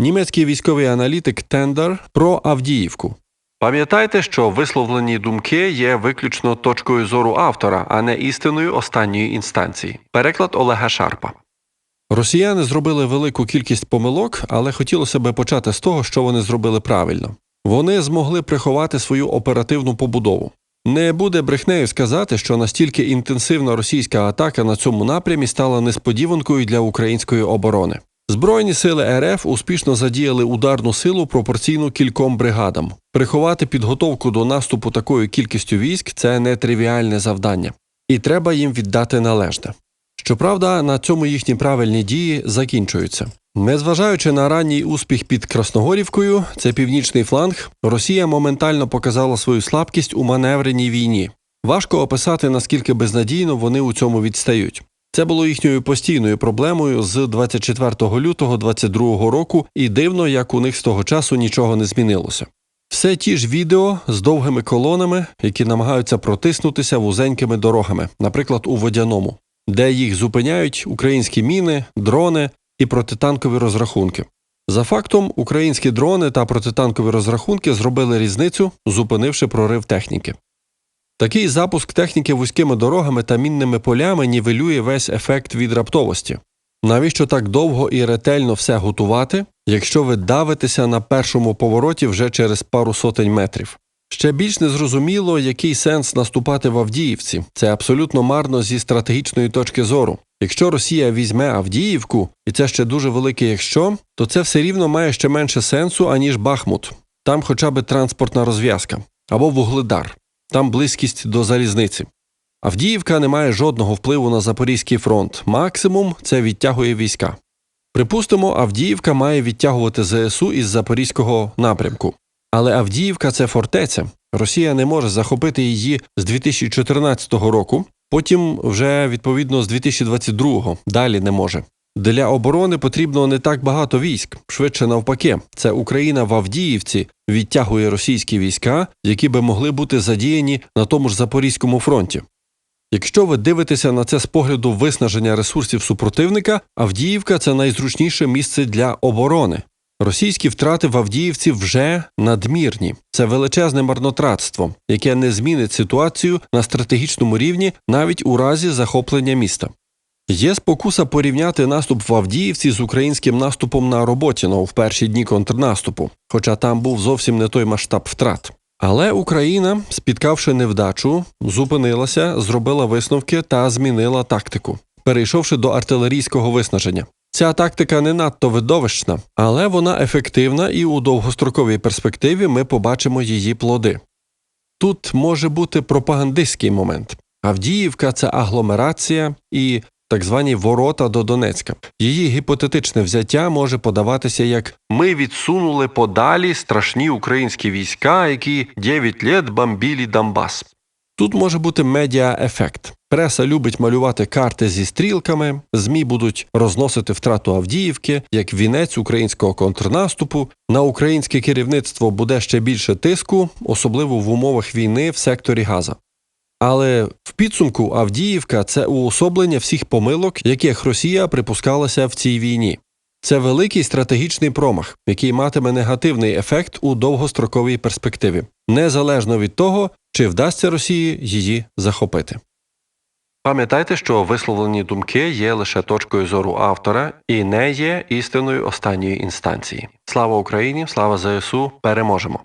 Німецький військовий аналітик Тендер про Авдіївку. Пам'ятайте, що висловлені думки є виключно точкою зору автора, а не істиною останньої інстанції. Переклад Олега Шарпа. Росіяни зробили велику кількість помилок, але хотілося би почати з того, що вони зробили правильно. Вони змогли приховати свою оперативну побудову. Не буде брехнею сказати, що настільки інтенсивна російська атака на цьому напрямі стала несподіванкою для української оборони. Збройні сили РФ успішно задіяли ударну силу пропорційну кільком бригадам. Приховати підготовку до наступу такою кількістю військ це нетривіальне завдання, і треба їм віддати належне. Щоправда, на цьому їхні правильні дії закінчуються. Незважаючи на ранній успіх під Красногорівкою, це північний фланг, Росія моментально показала свою слабкість у маневреній війні. Важко описати, наскільки безнадійно вони у цьому відстають. Це було їхньою постійною проблемою з 24 лютого 22 року, і дивно, як у них з того часу нічого не змінилося. Все ті ж відео з довгими колонами, які намагаються протиснутися вузенькими дорогами, наприклад, у водяному, де їх зупиняють українські міни, дрони і протитанкові розрахунки. За фактом, українські дрони та протитанкові розрахунки зробили різницю, зупинивши прорив техніки. Такий запуск техніки вузькими дорогами та мінними полями нівелює весь ефект від раптовості. Навіщо так довго і ретельно все готувати, якщо ви давитеся на першому повороті вже через пару сотень метрів? Ще більш незрозуміло, який сенс наступати в Авдіївці. Це абсолютно марно зі стратегічної точки зору. Якщо Росія візьме Авдіївку, і це ще дуже велике якщо, то це все рівно має ще менше сенсу, аніж Бахмут. Там хоча б транспортна розв'язка або вугледар, там близькість до залізниці. Авдіївка не має жодного впливу на Запорізький фронт. Максимум це відтягує війська. Припустимо, Авдіївка має відтягувати ЗСУ із Запорізького напрямку. Але Авдіївка це фортеця. Росія не може захопити її з 2014 року, потім вже відповідно з 2022 далі не може. Для оборони потрібно не так багато військ, швидше навпаки. Це Україна в Авдіївці відтягує російські війська, які би могли бути задіяні на тому ж Запорізькому фронті. Якщо ви дивитеся на це з погляду виснаження ресурсів супротивника, Авдіївка це найзручніше місце для оборони. Російські втрати в Авдіївці вже надмірні. Це величезне марнотратство, яке не змінить ситуацію на стратегічному рівні навіть у разі захоплення міста. Є спокуса порівняти наступ в Авдіївці з українським наступом на Роботіно в перші дні контрнаступу, хоча там був зовсім не той масштаб втрат. Але Україна, спіткавши невдачу, зупинилася, зробила висновки та змінила тактику, перейшовши до артилерійського виснаження. Ця тактика не надто видовищна, але вона ефективна і у довгостроковій перспективі ми побачимо її плоди. Тут може бути пропагандистський момент. Авдіївка це агломерація і так звані ворота до Донецька. Її гіпотетичне взяття може подаватися як ми відсунули подалі страшні українські війська, які 9 літ бомбілі Донбас. Тут може бути медіа-ефект. Преса любить малювати карти зі стрілками, ЗМІ будуть розносити втрату Авдіївки як вінець українського контрнаступу. На українське керівництво буде ще більше тиску, особливо в умовах війни в секторі Газа. Але в підсумку Авдіївка це уособлення всіх помилок, яких Росія припускалася в цій війні. Це великий стратегічний промах, який матиме негативний ефект у довгостроковій перспективі, незалежно від того, чи вдасться Росії її захопити. Пам'ятайте, що висловлені думки є лише точкою зору автора і не є істиною останньої інстанції. Слава Україні! Слава ЗСУ! Переможемо!